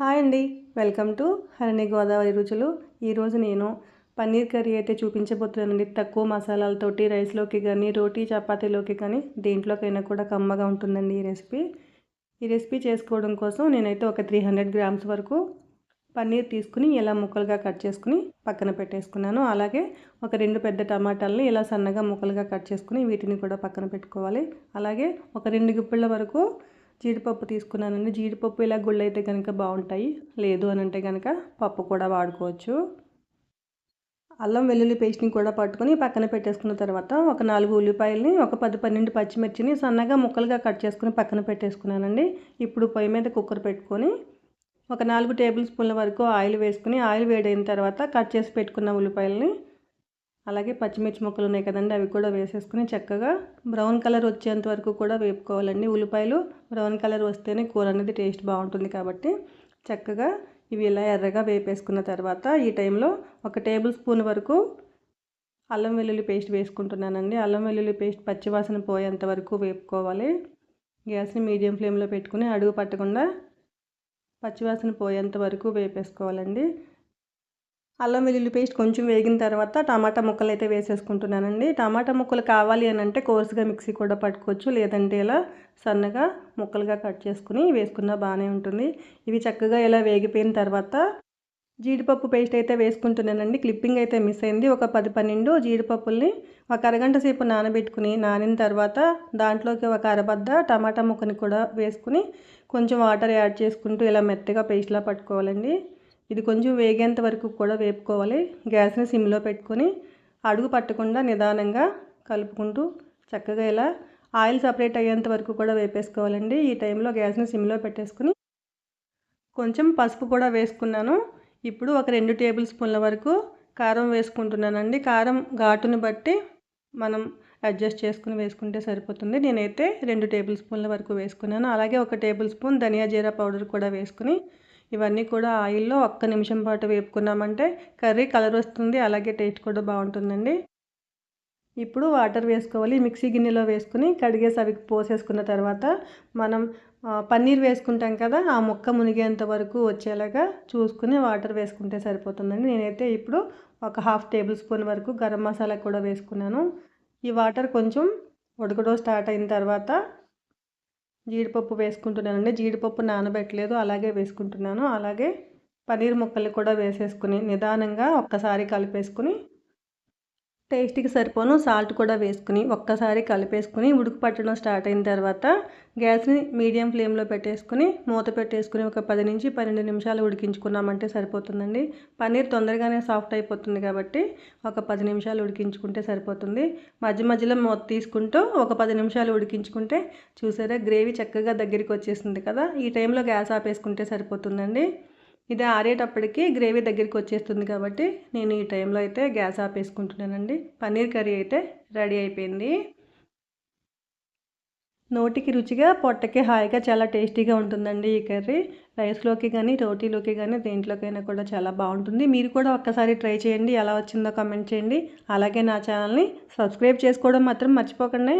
Hi అండి. Welcome to Harini Godavari రుచులు. ఈరోజు నేను పన్నీర్ కర్రీ అయితే చూపించబోతున్నానండి. తక్కువ మసాలాలతోటి రైస్లోకి కానీ రోటీ చపాతీలోకి కానీ దేంట్లోకైనా కూడా కమ్మగా ఉంటుందండి ఈ రెసిపీ. ఈ రెసిపీ చేసుకోవడం కోసం నేనైతే ఒక త్రీ హండ్రెడ్ గ్రామ్స్ వరకు పన్నీర్ తీసుకుని ఇలా ముక్కలుగా కట్ చేసుకుని పక్కన పెట్టేసుకున్నాను. అలాగే ఒక రెండు పెద్ద టమాటాలని ఇలా సన్నగా ముక్కలుగా కట్ చేసుకుని వీటిని కూడా పక్కన పెట్టుకోవాలి. అలాగే ఒక రెండు గుప్పిళ్ళ వరకు జీడిపప్పు తీసుకున్నానండి. జీడిపప్పు ఇలా గుళ్ళు అయితే కనుక బాగుంటాయి. లేదు అని అంటే కనుక పప్పు కూడా వాడుకోవచ్చు. అల్లం వెల్లుల్లి పేస్ట్ని కూడా పట్టుకొని పక్కన పెట్టేసుకున్న తర్వాత ఒక నాలుగు ఉల్లిపాయలని ఒక పది పన్నెండు పచ్చిమిర్చిని సన్నగా ముక్కలుగా కట్ చేసుకుని పక్కన పెట్టేసుకున్నానండి. ఇప్పుడు పొయ్యి మీద కుక్కర్ పెట్టుకొని ఒక నాలుగు టేబుల్ స్పూన్ల వరకు ఆయిల్ వేసుకుని ఆయిల్ వేడైన తర్వాత కట్ చేసి పెట్టుకున్న ఉల్లిపాయలని అలాగే పచ్చిమిర్చి ముక్కలు ఉన్నాయి కదండి అవి కూడా వేసేసుకుని చక్కగా బ్రౌన్ కలర్ వచ్చేంత వరకు కూడా వేపుకోవాలండి. ఉల్లిపాయలు బ్రౌన్ కలర్ వస్తేనే కూర అనేది టేస్ట్ బాగుంటుంది కాబట్టి చక్కగా ఇవి ఇలా ఎర్రగా వేపేసుకున్న తర్వాత ఈ టైంలో ఒక టేబుల్ స్పూన్ వరకు అల్లం వెల్లుల్లి పేస్ట్ వేసుకుంటున్నానండి. అల్లం వెల్లుల్లి పేస్ట్ పచ్చివాసన పోయేంత వరకు వేపుకోవాలి. గ్యాస్ని మీడియం ఫ్లేమ్లో పెట్టుకుని అడుగు పట్టకుండా పచ్చివాసన పోయేంత వరకు వేపేసుకోవాలండి. అల్లం వెల్లుల్లి పేస్ట్ కొంచెం వేగిన తర్వాత టమాటా ముక్కలు అయితే వేసేసుకుంటున్నానండి. టమాటా ముక్కలు కావాలి అని అంటే కోర్సుగా మిక్సీ కూడా పట్టుకోవచ్చు. లేదంటే ఇలా సన్నగా ముక్కలుగా కట్ చేసుకుని వేసుకున్నా బాగానే ఉంటుంది. ఇవి చక్కగా ఇలా వేగిపోయిన తర్వాత జీడిపప్పు పేస్ట్ అయితే వేసుకుంటున్నానండి. క్లిప్పింగ్ అయితే మిస్ అయింది. ఒక పది పన్నెండు జీడిపప్పుల్ని ఒక అరగంట సేపు నానబెట్టుకుని నానిన తర్వాత దాంట్లోకి ఒక అరబద్ద టమాటా ముక్కని కూడా వేసుకుని కొంచెం వాటర్ యాడ్ చేసుకుంటూ ఇలా మెత్తగా పేస్ట్లా పట్టుకోవాలండి. ఇది కొంచెం వేగేంత వరకు కూడా వేపుకోవాలి. గ్యాస్ని సిమ్లో పెట్టుకొని అడుగు పట్టకుండా నిదానంగా కలుపుకుంటూ చక్కగా ఇలా ఆయిల్ సపరేట్ అయ్యేంత వరకు కూడా వేపేసుకోవాలండి. ఈ టైంలో గ్యాస్ని సిమ్లో పెట్టేసుకుని కొంచెం పసుపు కూడా వేసుకున్నాను. ఇప్పుడు ఒక రెండు టేబుల్ స్పూన్ల వరకు కారం వేసుకుంటున్నానండి. కారం ఘాటుని బట్టి మనం అడ్జస్ట్ చేసుకుని వేసుకుంటే సరిపోతుంది. నేనైతే రెండు టేబుల్ స్పూన్ల వరకు వేసుకున్నాను. అలాగే ఒక టేబుల్ స్పూన్ ధనియా జీరా పౌడర్ కూడా వేసుకుని ఇవన్నీ కూడా ఆయిల్లో ఒక్క నిమిషం పాటు వేపుకున్నామంటే కర్రీ కలర్ వస్తుంది అలాగే టేస్ట్ కూడా బాగుంటుందండి. ఇప్పుడు వాటర్ వేసుకోవాలి. మిక్సీ గిన్నెలో వేసుకుని కడిగేసి అవి పోసేసుకున్న తర్వాత మనం పన్నీర్ వేసుకుంటాం కదా ఆ ముక్క మునిగేంత వరకు వచ్చేలాగా చూసుకుని వాటర్ వేసుకుంటే సరిపోతుందండి. నేనైతే ఇప్పుడు ఒక హాఫ్ టేబుల్ స్పూన్ వరకు గరం మసాలా కూడా వేసుకున్నాను. ఈ వాటర్ కొంచెం ఉడకడం స్టార్ట్ అయిన తర్వాత జీడిపప్పు వేసుకుంటున్నానండి. జీడిపప్పు నానబెట్టలేదు. అలాగే వేసుకుంటున్నాను. అలాగే పన్నీర్ ముక్కలు కూడా వేసేసుకుని నిదానంగా ఒక్కసారి కలిపేసుకుని టేస్ట్కి సరిపోను. సాల్ట్ కూడా వేసుకుని ఒక్కసారి కలిపేసుకుని ఉడుకు పట్టడం స్టార్ట్ అయిన తర్వాత గ్యాస్ని మీడియం ఫ్లేమ్లో పెట్టేసుకుని మూత పెట్టేసుకుని ఒక పది నుంచి పన్నెండు నిమిషాలు ఉడికించుకున్నామంటే సరిపోతుందండి. పన్నీర్ తొందరగానే సాఫ్ట్ అయిపోతుంది కాబట్టి ఒక పది నిమిషాలు ఉడికించుకుంటే సరిపోతుంది. మధ్య మధ్యలో మూత తీసుకుంటూ ఒక పది నిమిషాలు ఉడికించుకుంటే చూసారా గ్రేవీ చక్కగా దగ్గరికి వచ్చేసింది కదా. ఈ టైంలో గ్యాస్ ఆపేసుకుంటే సరిపోతుందండి. ఇది ఆరేటప్పటికి గ్రేవీ దగ్గరికి వచ్చేస్తుంది కాబట్టి నేను ఈ టైంలో అయితే గ్యాస్ ఆపేసుకుంటున్నానండి. పన్నీర్ కర్రీ అయితే రెడీ అయిపోయింది. నోటికి రుచిగా పొట్టకి హాయిగా చాలా టేస్టీగా ఉంటుందండి ఈ కర్రీ. రైస్లోకి కానీ రోటీలోకి కానీ దేంట్లోకైనా కూడా చాలా బాగుంటుంది. మీరు కూడా ఒక్కసారి ట్రై చేయండి. ఎలా వచ్చిందో కమెంట్ చేయండి. అలాగే నా ఛానల్ని సబ్స్క్రైబ్ చేసుకోవడం మాత్రం మర్చిపోకండి.